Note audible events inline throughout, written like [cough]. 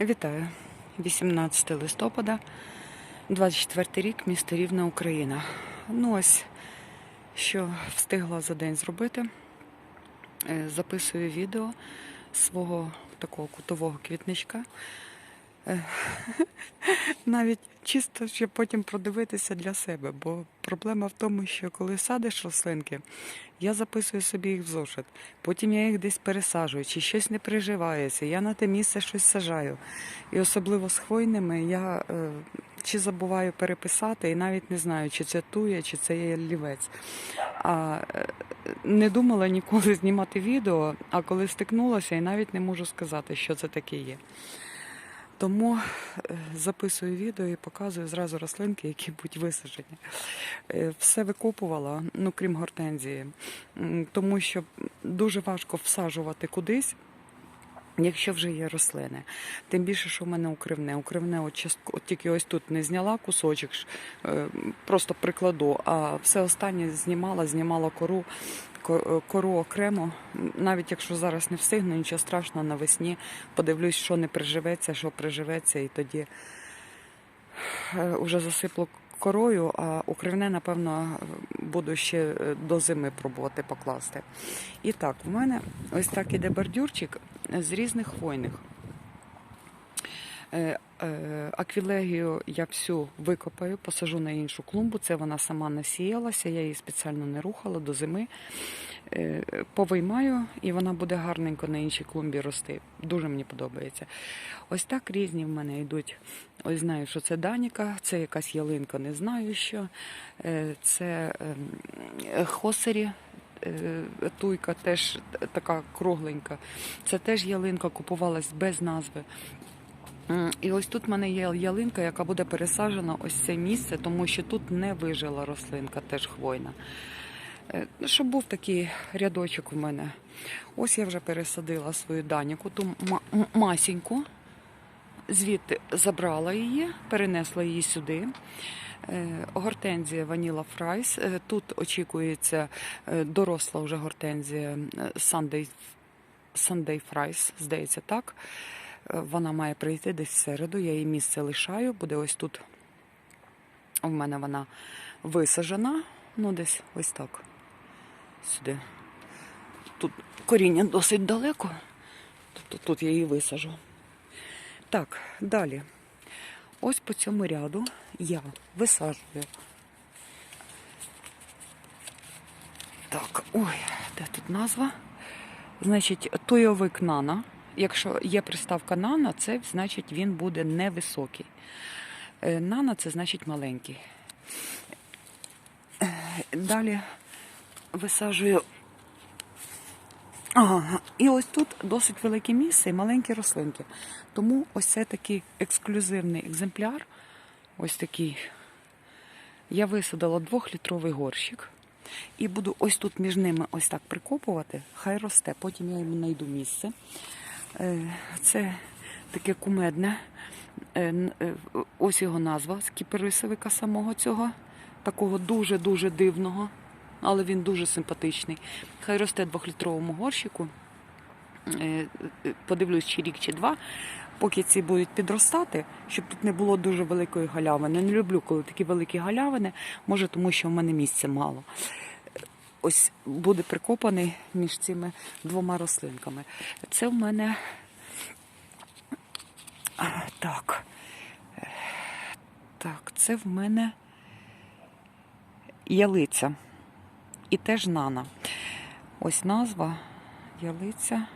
Вітаю. 18 листопада, 24 рік, місто Рівна, Україна. Ну ось, що встигла за день зробити. Е, Записую відео свого такого кутового квітничка. [laughs] Навіть чисто, щоб потім продивитися для себе, бо проблема в тому, що коли садиш рослинки, я записую собі їх в зошит, потім я їх десь пересаджую, чи щось не приживається, я на те місце щось сажаю. І особливо з хвойними я е, чи забуваю переписати, і навіть не знаю, чи це тує, чи це є лівець. А е, не думала ніколи знімати відео, а коли стикнулася, і навіть не можу сказати, що це таке є. Тому е, записую відео і показую зразу рослинки, які будуть висаджені. Е, Все викопувала, ну крім гортензії, тому що дуже важко всаджувати кудись. Якщо вже є рослини, тим більше, що в мене укривне. Укривне от частко, от тільки ось тут не зняла кусочок, е, просто прикладу, а все останнє знімала, знімала кору, ко- кору окремо. Навіть якщо зараз не встигну, нічого страшного навесні. Подивлюсь, що не приживеться, що приживеться, і тоді вже засипло корою, а укривне, напевно, буду ще е, до зими пробувати покласти. І так, в мене ось так іде бордюрчик з різних хвойних. Е, е, Аквілегію я всю викопаю, посажу на іншу клумбу. Це вона сама насіялася, я її спеціально не рухала до зими. Е, Повиймаю, і вона буде гарненько на іншій клумбі рости. Дуже мені подобається. Ось так різні в мене йдуть. Ось знаю, що це Даніка, це якась ялинка, не знаю що. Це ем, хосері. Туйка теж така кругленька. Це теж ялинка купувалась без назви. І ось тут в мене є ялинка, яка буде пересаджена ось це місце, тому що тут не вижила рослинка, теж хвойна. Е, Щоб був такий рядочок у мене. Ось я вже пересадила свою даніку, ту масіньку. Звідти забрала її, перенесла її сюди. Е, Гортензія Ваніла Фрайс. Е, Тут очікується доросла вже гортензія Sunday, Sunday здається, так. Вона має прийти десь в середу. Я її місце лишаю. Буде ось тут. У мене вона висаджена. Ну, десь ось так. Сюди. Тут коріння досить далеко. Тобто тут я її висажу. Так, далі. Ось по цьому ряду я висаджую. Так, ой, де тут назва? Значить, тойовик нана. Якщо є приставка нана, це значить він буде невисокий. Е, Нана це значить маленький. Е, Далі висаджую. Ага, і ось тут досить велике місце і маленькі рослинки. Тому ось це такий ексклюзивний екземпляр. Ось такий. Я висадила двохлітровий горщик. І буду ось тут між ними ось так прикопувати, хай росте. Потім я йому знайду місце. Е, Це таке кумедне. Е, е, Ось його назва з кіперисовика самого цього. Такого дуже-дуже дивного, але він дуже симпатичний. Хай росте двохлітровому горщику. Подивлюсь, чи рік, чи два. Поки ці будуть підростати, щоб тут не було дуже великої галявини. Не люблю, коли такі великі галявини, може, тому що в мене місця мало. Ось буде прикопаний між цими двома рослинками. Це в мене так. Е, Так, це в мене ялиця. І теж нана. Ось назва ялиця.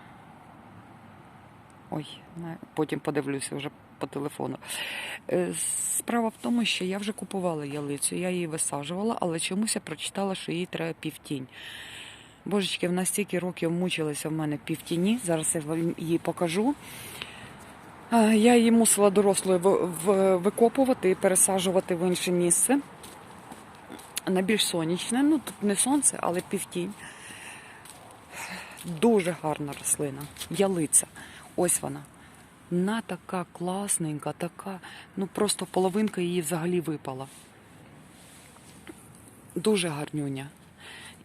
Ой, потім подивлюся вже по телефону. Е, Справа в тому, що я вже купувала ялицю, я її висаджувала, але чомусь я прочитала, що їй треба півтінь. Божечки, вона стільки років мучилася в мене півтіні. Зараз я вам її покажу. Е, Я її мусила дорослою викопувати і пересаджувати в інше місце. На більш сонячне. Ну, тут не сонце, але півтінь. Дуже гарна рослина. Ялиця. Ось вона. Вона така класненька, така, ну просто половинка її взагалі випала. Дуже гарнюня.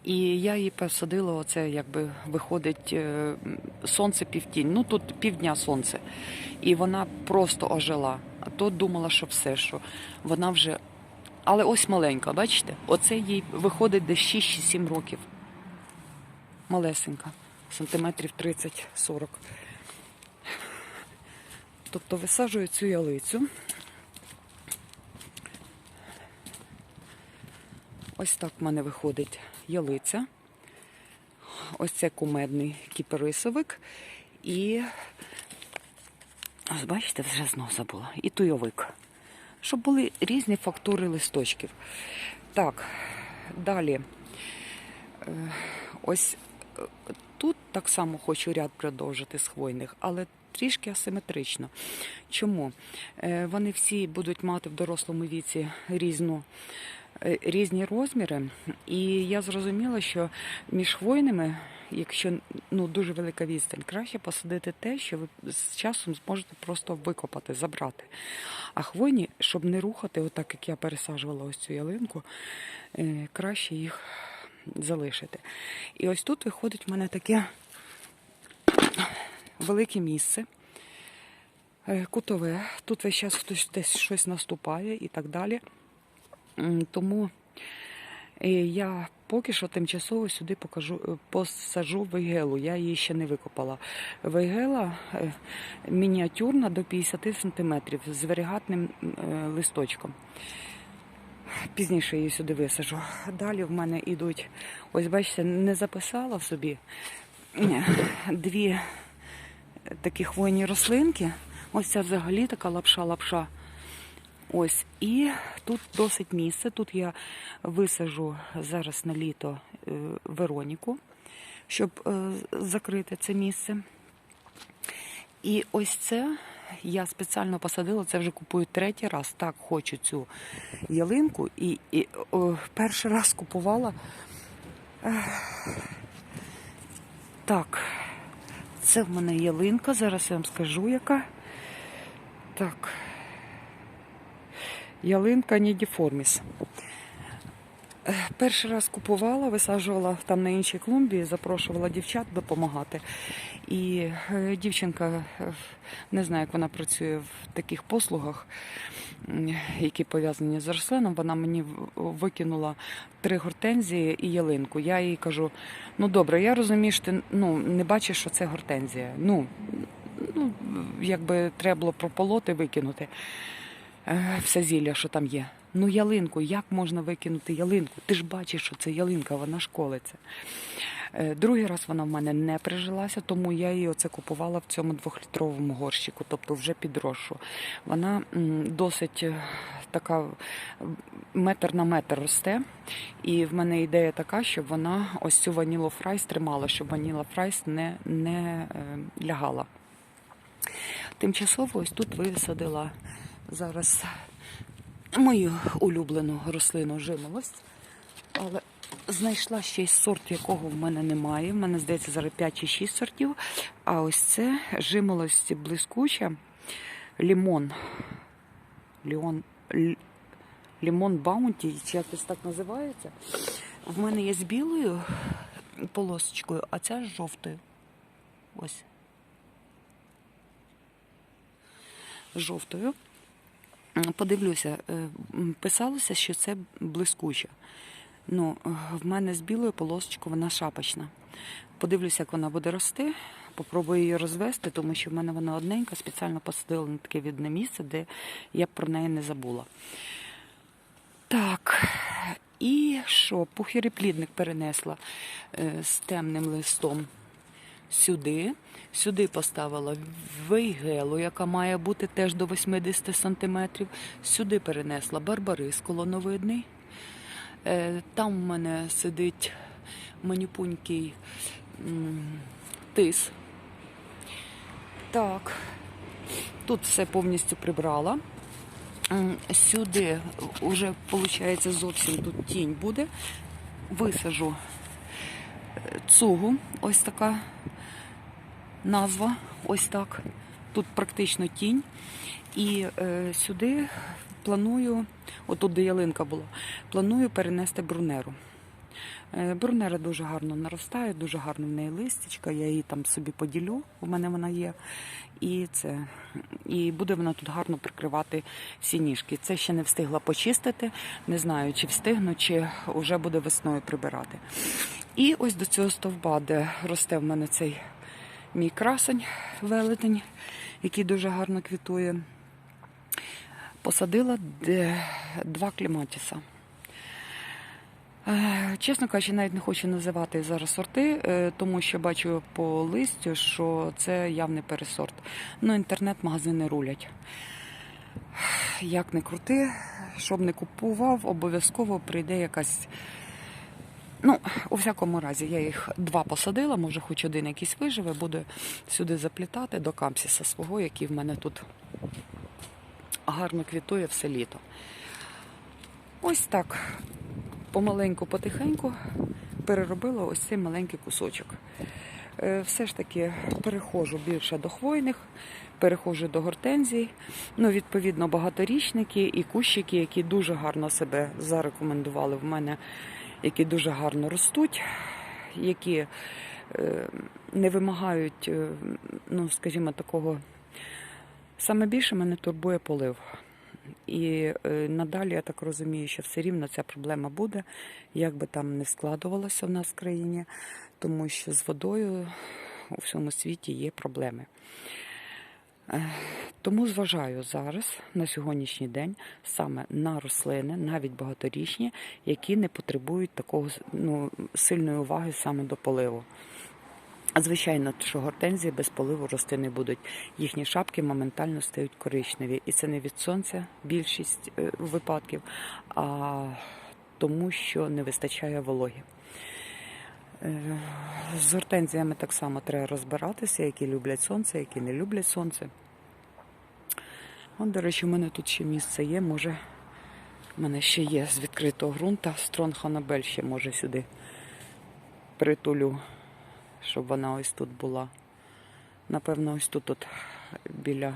І я її посадила, оце якби виходить е, сонце півтінь. Ну тут півдня сонце. І вона просто ожила. А то думала, що все, що вона вже. Але ось маленька, бачите? Оце їй виходить десь 6-7 років. Малесенька, сантиметрів 30-40. Тобто висаджую цю ялицю. Ось так в мене виходить ялиця. Ось це кумедний кіпарисовик. І, ось бачите, вже знов забула. І туйовик. Щоб були різні фактури листочків. Так, далі. Е, Ось е, тут так само хочу ряд продовжити з хвойних, але трішки асиметрично. Чому? Е, Вони всі будуть мати в дорослому віці різну е, різні розміри, і я зрозуміла, що між хвойними, якщо ну дуже велика відстань, краще посадити те, що ви з часом зможете просто викопати, забрати. А хвойні, щоб не рухати, отак як я пересаджувала ось цю ялинку, е, краще їх залишити. І ось тут виходить в мене таке велике місце. е, Кутове, тут весь час хтось десь щось наступає і так далі. Тому е, я поки що тимчасово сюди покажу, е, посаджу вейгелу. Я її ще не викопала. Вейгела мініатюрна до 50 см з варігатним листочком. Пізніше її сюди висаджу. Далі в мене йдуть, ось бачите, не записала собі дві такі хвойні рослинки. Ось ця взагалі така лапша-лапша. Ось, і тут досить місце. Тут я висажу зараз на літо е, Вероніку, щоб е, закрити це місце. І ось це я спеціально посадила, це вже купую третій раз. Так хочу цю ялинку. І, і о, перший раз купувала. Так, це в мене ялинка, зараз я вам скажу, яка. Так. Ялинка Нідіформіс. Перший раз купувала, висаджувала там на іншій клумбі, запрошувала дівчат допомагати. І е, дівчинка, е, не знаю, як вона працює в таких послугах, які пов'язані з рослином, вона мені викинула три гортензії і ялинку. Я їй кажу: ну добре, я розумію, що ти ну, не бачиш, що це гортензія. Ну, ну, якби треба було прополоти, викинути е, все зілля, що там є. Ну, ялинку, як можна викинути ялинку? Ти ж бачиш, що це ялинка, вона школиться. Е, Другий раз вона в мене не прижилася, тому я її оце купувала в цьому двохлітровому горщику, тобто вже підросшу. Вона досить е, така метр на метр росте. І в мене ідея така, щоб вона ось цю ванілу фрайс тримала, щоб ваніла фрайс не, не е, лягала. Тимчасово ось тут висадила зараз мою улюблену рослину жимолость, але знайшла ще й сорт, якого в мене немає. В мене, здається, зараз 5 чи 6 сортів. А ось це жимолость блискуча, лімон. Ліон, лімон баунті, чи якось так називається. В мене є з білою полосочкою, а ця з жовтою. Ось. Жовтою. Подивлюся, е, писалося, що це блискуча. Ну, в мене з білою полосочкою вона шапочна. Подивлюся, як вона буде рости. Попробую її розвести, тому що в мене вона одненька, спеціально посадила на таке відне місце, де я б про неї не забула. Так, і що? Пухіреплідник перенесла е, з темним листом сюди. Сюди поставила вейгелу, яка має бути теж до 80 сантиметрів. Сюди перенесла барбарис колоновидний. Е, Там в мене сидить манюпунький м, тис. Так, тут все повністю прибрала. Сюди вже, виходить, зовсім тут тінь буде. Висажу е, цугу, ось така назва, ось так. Тут практично тінь. І е, сюди планую, отут де ялинка була, планую перенести брунеру. Е, Брунера дуже гарно наростає, дуже гарно в неї листячка. Я її там собі поділю, у мене вона є. І це і буде вона тут гарно прикривати всі ніжки. Це ще не встигла почистити. Не знаю, чи встигну, чи вже буде весною прибирати. І ось до цього стовба, де росте в мене цей мій красень велетень, який дуже гарно квітує. Посадила два кліматіса. Е, Чесно кажучи, навіть не хочу називати зараз сорти, е, тому що бачу по листю, що це явний пересорт. Ну, інтернет-магазини рулять. Як не крути, щоб не купував, обов'язково прийде якась. Ну, у всякому разі, я їх два посадила, може, хоч один якийсь виживе, буду сюди заплітати до камсіса свого, який в мене тут гарно квітує все літо. Ось так помаленьку, потихеньку переробила ось цей маленький кусочок. Е, Все ж таки переходжу більше до хвойних, переходжу до гортензій. Ну, відповідно, багаторічники і кущики, які дуже гарно себе зарекомендували в мене, які дуже гарно ростуть, які е, не вимагають, е, ну, скажімо, такого. Саме більше мене турбує полив. І е, надалі я так розумію, що все рівно ця проблема буде, як би там не складувалося в нас в країні, тому що з водою у всьому світі є проблеми. Тому зважаю зараз на сьогоднішній день саме на рослини, навіть багаторічні, які не потребують такого ну, сильної уваги саме до поливу. Звичайно, що гортензії без поливу рости не будуть. Їхні шапки моментально стають коричневі. І це не від сонця більшість е, випадків, а тому, що не вистачає вологи. Е, З гортензіями так само треба розбиратися, які люблять сонце, які не люблять сонце. От, до речі, у мене тут ще місце є. Може, в мене ще є з відкритого ґрунта. Строн Ханабель ще може сюди притулю щоб вона ось тут була. Напевно, ось тут от біля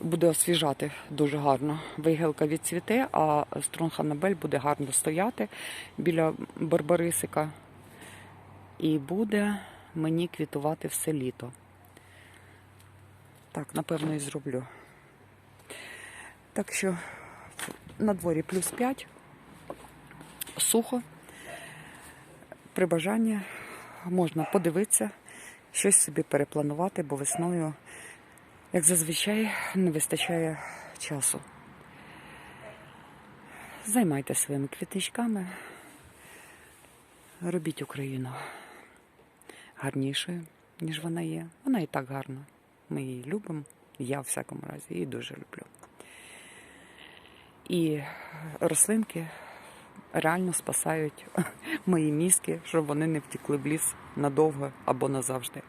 буде освіжати дуже гарно. Вигелка відцвіте, а стронханабель буде гарно стояти біля барбарисика. І буде мені квітувати все літо. Так, напевно, і зроблю. Так що на дворі плюс 5, сухо, при бажанні можна подивитися, щось собі перепланувати, бо весною, як зазвичай, не вистачає часу. Займайтеся своїми квітничками, робіть Україну гарнішою, ніж вона є. Вона і так гарна. Ми її любимо, я в всякому разі її дуже люблю. І рослинки реально спасають [laughs] мої мізки, щоб вони не втікли в ліс надовго або назавжди.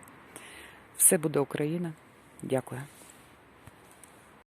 Все буде Україна. Дякую.